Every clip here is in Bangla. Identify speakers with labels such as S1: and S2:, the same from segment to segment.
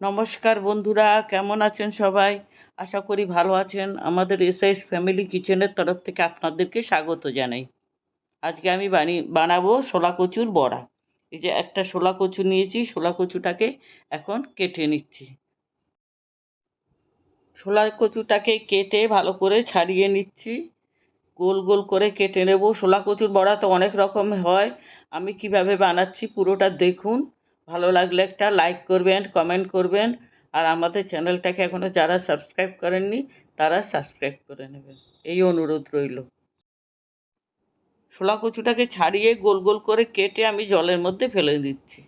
S1: নমস্কার বন্ধুরা, কেমন আছেন সবাই? আশা করি ভালো আছেন। আমাদের এসআইএস ফ্যামিলি কিচেনের তরফ থেকে আপনাদেরকে স্বাগত জানাই। আজকে আমি বানি, বানাবো শোলা কচুর বড়া। এই যে একটা শোলা কচু নিয়েছি, শোলা কচুটাকে এখন কেটে নিচ্ছি। শোলা কচুটাকে কেটে ভালো করে ছাড়িয়ে নিচ্ছি। গোল গোল করে কেটে নেব। শোলা কচুর বড়া তো অনেক রকম হয়। আমি কীভাবে বানাচ্ছি পুরোটা দেখুন। ভালো লাগলে একটা লাইক করবেন কমেন্ট করবেন। আর আমাদের চ্যানেলটাকে এখনও যারা সাবস্ক্রাইব করেননি, তারা সাবস্ক্রাইব করে নেবেন। এই অনুরোধ রইল। ছোলা কচুটাকে ছাড়িয়ে গোল গোল করে কেটে আমি জলের মধ্যে ফেলে দিচ্ছি।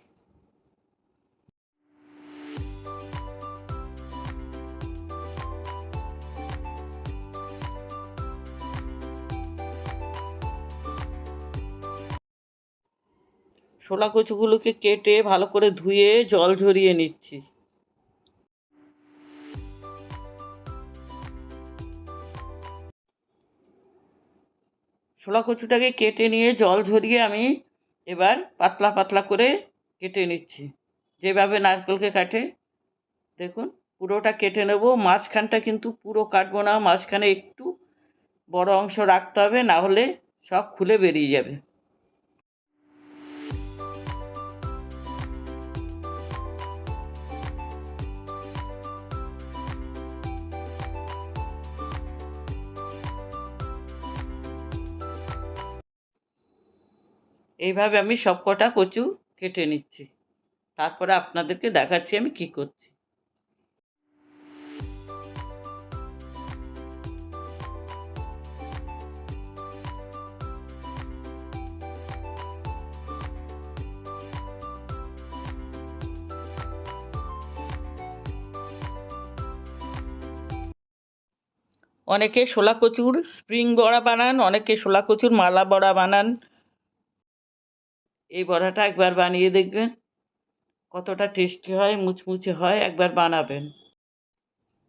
S1: শোলা কচুগুলোকে কেটে ভালো করে ধুয়ে জল ঝরিয়ে নিচ্ছি। শোলা কচুটাকে কেটে নিয়ে জল ঝরিয়ে আমি এবার পাতলা পাতলা করে কেটে নিচ্ছি। যেভাবে নারকেলকে কাটে, দেখুন, পুরোটা কেটে নেব। মাঝখানটা কিন্তু পুরো কাটবো না, মাঝখানে একটু বড় অংশ রাখতে হবে, না হলে সব খুলে বেরিয়ে যাবে। এইভাবে আমি সব কটা কচু কেটে নিচ্ছি। তারপরে আপনাদেরকে দেখাচ্ছি আমি কি করছি। অনেকে শোলা কচুর স্প্রিং বড়া বানান, অনেকে শোলা কচুর মালা বড়া বানান। এই বড়াটা একবার বানিয়ে দেখবেন। কতটা টেস্টি হয়, মুচমুচে হয়, একবার বানাবেন।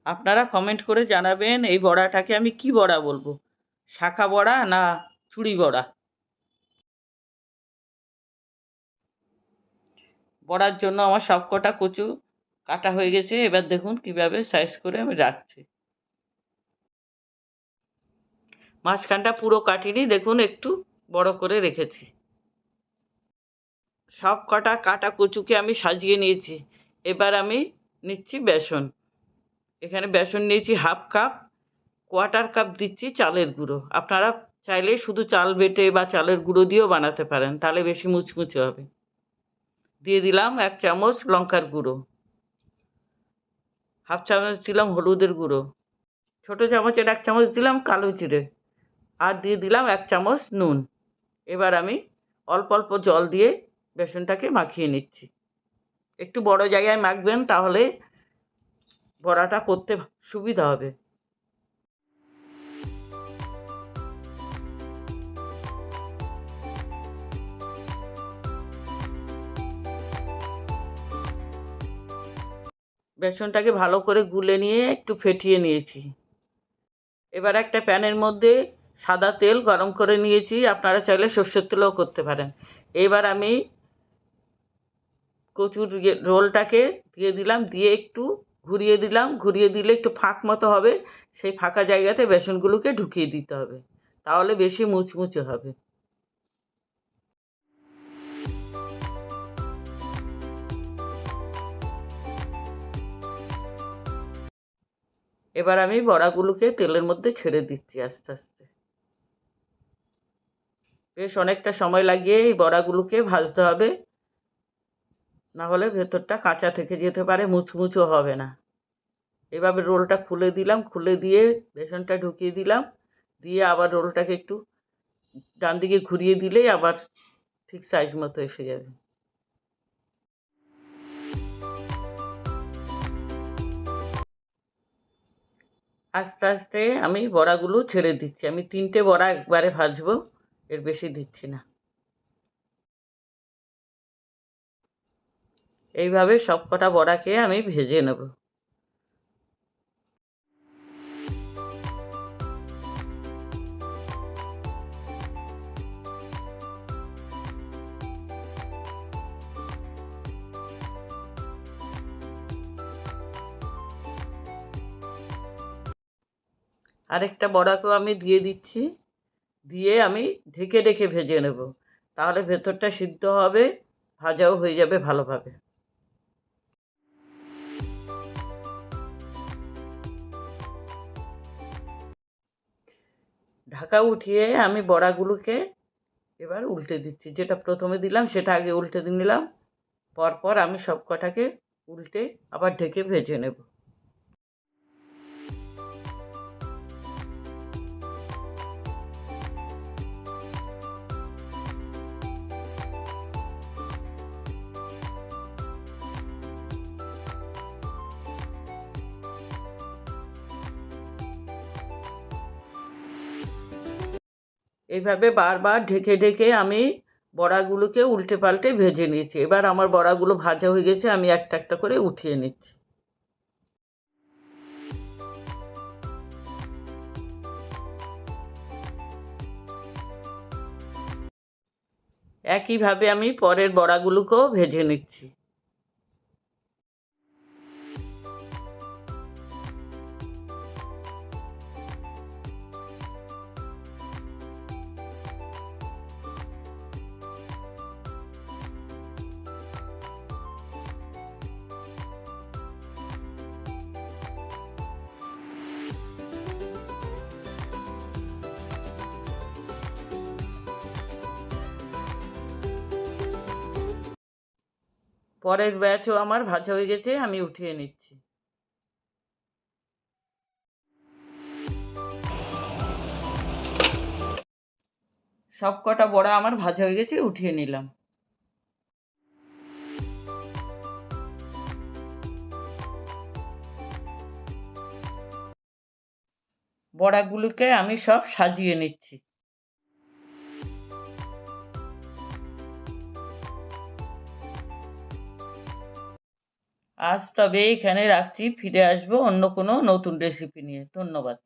S1: আপনারা কমেন্ট করে জানাবেন এই বড়াটাকে আমি কি বড়া বলব? শাখা বড়া না চুড়ি বড়া? বড়ার জন্য আমার সব কটা কচু কাটা হয়ে গেছে। এবার দেখুন কীভাবে সাইজ করে আমি রাখছি। মাঝখানটা পুরো কাটিনি, দেখুন একটু বড় করে রেখেছি। সব কটা কাটা কচুকে আমি সাজিয়ে নিয়েছি। এবার আমি নিচ্ছি বেসন। এখানে বেসন নিয়েছি হাফ কাপ কোয়ার্টার কাপ দিচ্ছি চালের গুঁড়ো। আপনারা চাইলে শুধু চাল বেটে বা চালের গুঁড়ো দিয়েও বানাতে পারেন, তাহলে বেশি মুচমুচে হবে। দিয়ে দিলাম এক চামচ লঙ্কার গুঁড়ো। হাফ চামচ দিলাম হলুদের গুঁড়ো। ছোটো চামচের এক চামচ দিলাম কালো জিরে। আর দিয়ে দিলাম এক চামচ নুন। এবার আমি অল্প অল্প জল দিয়ে বেসনটাকে মাখিয়ে নিচ্ছি। একটু বড় জায়গায় মাখবেন তাহলে বড়াটা করতে সুবিধা হবে। বেসনটাকে ভালো করে গুলে নিয়ে একটু ফেটিয়ে নিয়েছি। এবার একটা প্যানের মধ্যে সাদা তেল গরম করে নিয়েছি, আপনারা চাইলে সর্ষের তেলও করতে পারেন। এবার আমি কচুর ইয়ে রোলটাকে দিয়ে দিলাম, দিয়ে একটু ঘুরিয়ে দিলাম, ঘুরিয়ে দিলে একটু ফাঁক মতো হবে, সেই ফাঁকা জায়গাতে বেসনগুলোকে ঢুকিয়ে দিতে হবে, তাহলে বেশি মুচমুচে হবে। এবার আমি বড়াগুলোকে তেলের মধ্যে ছেড়ে দিচ্ছি আস্তে আস্তে। বেশ অনেকটা সময় লাগিয়ে এই বড়াগুলোকে ভাজতে হবে। না হলে ভেতরটা কাঁচা থেকে যেতে পারে মুচমুচো হবে না। এভাবে রোলটা খুলে দিলাম, খুলে দিয়ে বেসনটা ঢুকিয়ে দিলাম, দিয়ে আবার রোলটাকে একটু ডান দিকে ঘুরিয়ে দিলেই আবার ঠিক সাইজ মতো এসে যাবে। আস্তে আস্তে আমি বড়াগুলো ছেড়ে দিচ্ছি। আমি তিনটে বড়া একবারে ভাজবো, এর বেশি দিচ্ছি না। এইভাবে সব কটা বড়াকে আমি ভেজে নেব। আরেকটা বড়াকেও আমি দিয়ে দিচ্ছি, দিয়ে আমি ঢেকে ঢেকে ভেজে নেব। তাহলে ভেতরটা সিদ্ধ হবে, ভাজাও হয়ে যাবে ভালোভাবে। ঢাকা উঠিয়ে আমি বড়াগুলোকে এবার উল্টে দিচ্ছি। যেটা প্রথমে দিলাম, সেটা আগে উল্টে দিয়ে নিলাম। পরপর আমি সব কটাকে উল্টে আবার ঢেকে ভেজে নেব। এইভাবে বারবার ঢেকে ঢেকে আমি বড়াগুলোকে উল্টে পাল্টে ভেজে নিয়েছি। এবার আমার বড়াগুলো ভাজা হয়ে গেছে, আমি একটা একটা করে উঠিয়ে নিচ্ছি। একইভাবে আমি পরের বড়াগুলোকেও ভেজে নিচ্ছি। পরের ব্যাচও আমার ভাজা হয়ে গেছে, আমি উঠিয়ে নিচ্ছি। সব কটা বড়া আমার ভাজা হয়ে গেছে, উঠিয়ে নিলাম। বড়াগুলোকে আমি সব সাজিয়ে নিচ্ছি। আজ তবে এখানে রাখছি ফিরে আসব অন্য কোনো নতুন রেসিপি নিয়ে। ধন্যবাদ।